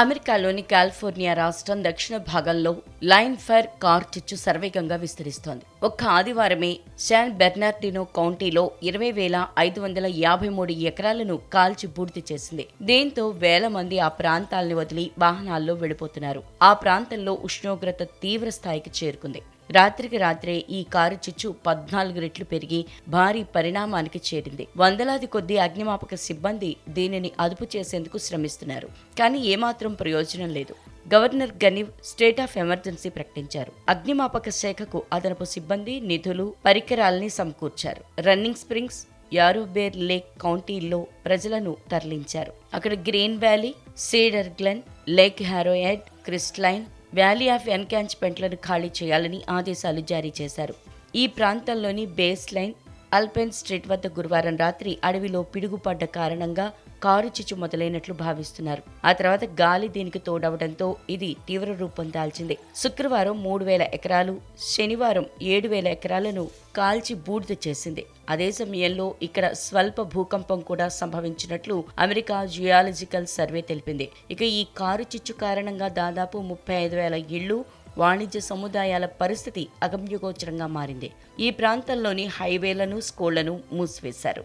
అమెరికాలోని కాలిఫోర్నియా రాష్ట్రం దక్షిణ భాగంలో లైన్ ఫైర్ కార్ చిచ్చు సర్వేగంగా విస్తరిస్తోంది. ఒక్క ఆదివారమే శాన్ బెర్నార్డినో కౌంటీలో ఇరవై వేల ఐదు వందల యాభై మూడు ఎకరాలను కాల్చి పూర్తి చేసింది. దీంతో వేల మంది ఆ ప్రాంతాల్ని వదిలి వాహనాల్లో వెళ్ళిపోతున్నారు. ఆ ప్రాంతంలో ఉష్ణోగ్రత తీవ్ర స్థాయికి చేరుకుంది. రాత్రికి రాత్రే ఈ కారు చిచ్చు పద్నాలుగు రెట్లు పెరిగి భారీ పరిణామానికి చేరింది. వందలాది కొద్ది అగ్నిమాపక సిబ్బంది దీనిని అదుపు చేసేందుకు శ్రమిస్తున్నారు. కానీ ఏమాత్రం ప్రయోజనం లేదు. గవర్నర్ గనీవ్ స్టేట్ ఆఫ్ ఎమర్జెన్సీ ప్రకటించారు. అగ్నిమాపక శాఖకు అదనపు సిబ్బంది నిధులు పరికరాల్ని సమకూర్చారు. రన్నింగ్ స్ప్రింగ్స్ యారోబేర్ లేక్ కౌంటీల్లో ప్రజలను తరలించారు. అక్కడ Green Valley Cedar Glen Lake Arrowhead Crestline Valley of ఎన్కాంచ్మెంట్లను ఖాళీ చేయాలని ఆదేశాలు జారీ చేశారు. ఈ ప్రాంతంలోని బేస్ లైన్ అల్పెన్ స్ట్రీట్ వద్ద గురువారం రాత్రి అడవిలో పిడుగుపడ్డ కారణంగా కారు చిచ్చు మొదలైనట్లు భావిస్తున్నారు. ఆ తర్వాత గాలి దీనికి తోడవడంతో ఇది తీవ్ర రూపం దాల్చింది. శుక్రవారం మూడు వేల ఎకరాలు శనివారం ఏడు వేల ఎకరాలను కాల్చి బూడిద చేసింది. అదే సమయంలో ఇక్కడ స్వల్ప భూకంపం కూడా సంభవించినట్లు అమెరికా జియాలజికల్ సర్వే తెలిపింది. ఇక ఈ కారు చిచ్చు కారణంగా దాదాపు ముప్పై ఐదు వేల ఇళ్ళు వాణిజ్య సముదాయాల పరిస్థితి అగమ్యగోచరంగా మారింది. ఈ ప్రాంతంలోని హైవేలను స్కూళ్ళను మూసివేశారు.